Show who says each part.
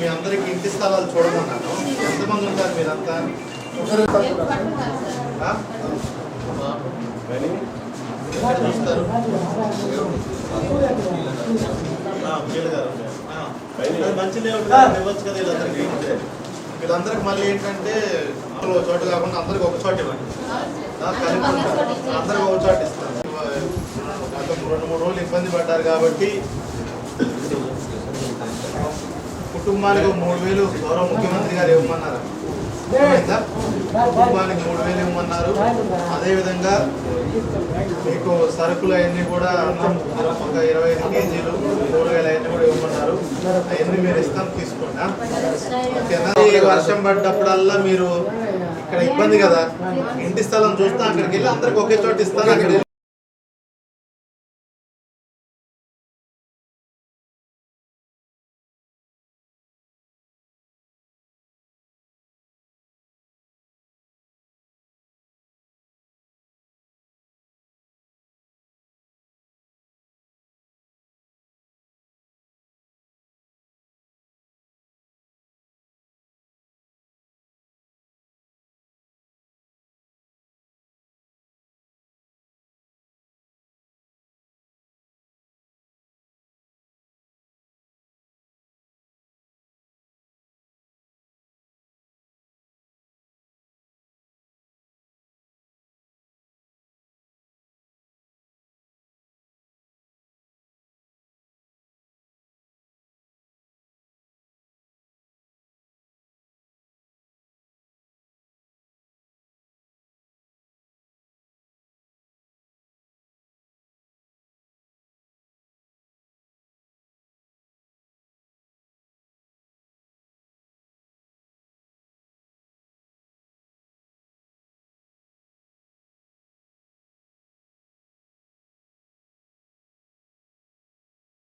Speaker 1: మీ అందరికి ఇంటి స్థలాలు చూడమన్నాను. ఎంతమంది ఉంటారు మీరంతా? చూస్తారు. మంచి ఇవ్వచ్చు కదా వీళ్ళందరికీ? వీళ్ళందరికి మళ్ళీ ఏంటంటే చోట కాకుండా అందరికి ఒక చోట ఇవ్వండి. అందరికి ఒక చోట ఇస్తాను గత రెండు మూడు రోజులు ఇబ్బంది పడ్డారు కాబట్టి కుటుంబానికి మూడు వేలు గౌరవ ముఖ్యమంత్రి గారు ఇవ్వమన్నారు. కుటుంబానికి మూడు వేలు ఇవ్వమన్నారు. అదేవిధంగా మీకు సరుకులు అవన్నీ కూడా ఒక ఇరవై ఐదు కేజీలు మూడు వేలు అవన్నీ కూడా ఇవ్వమన్నారు. అవన్నీ మీరు ఇస్తాం తీసుకోండి ఓకేనా? వర్షం పడ్డప్పుడల్లా మీరు ఇక్కడ ఇబ్బంది కదా? ఇంటి స్థలం చూస్తాం అక్కడికి వెళ్ళి అందరికి ఒకే చోట ఇస్తాను అక్కడ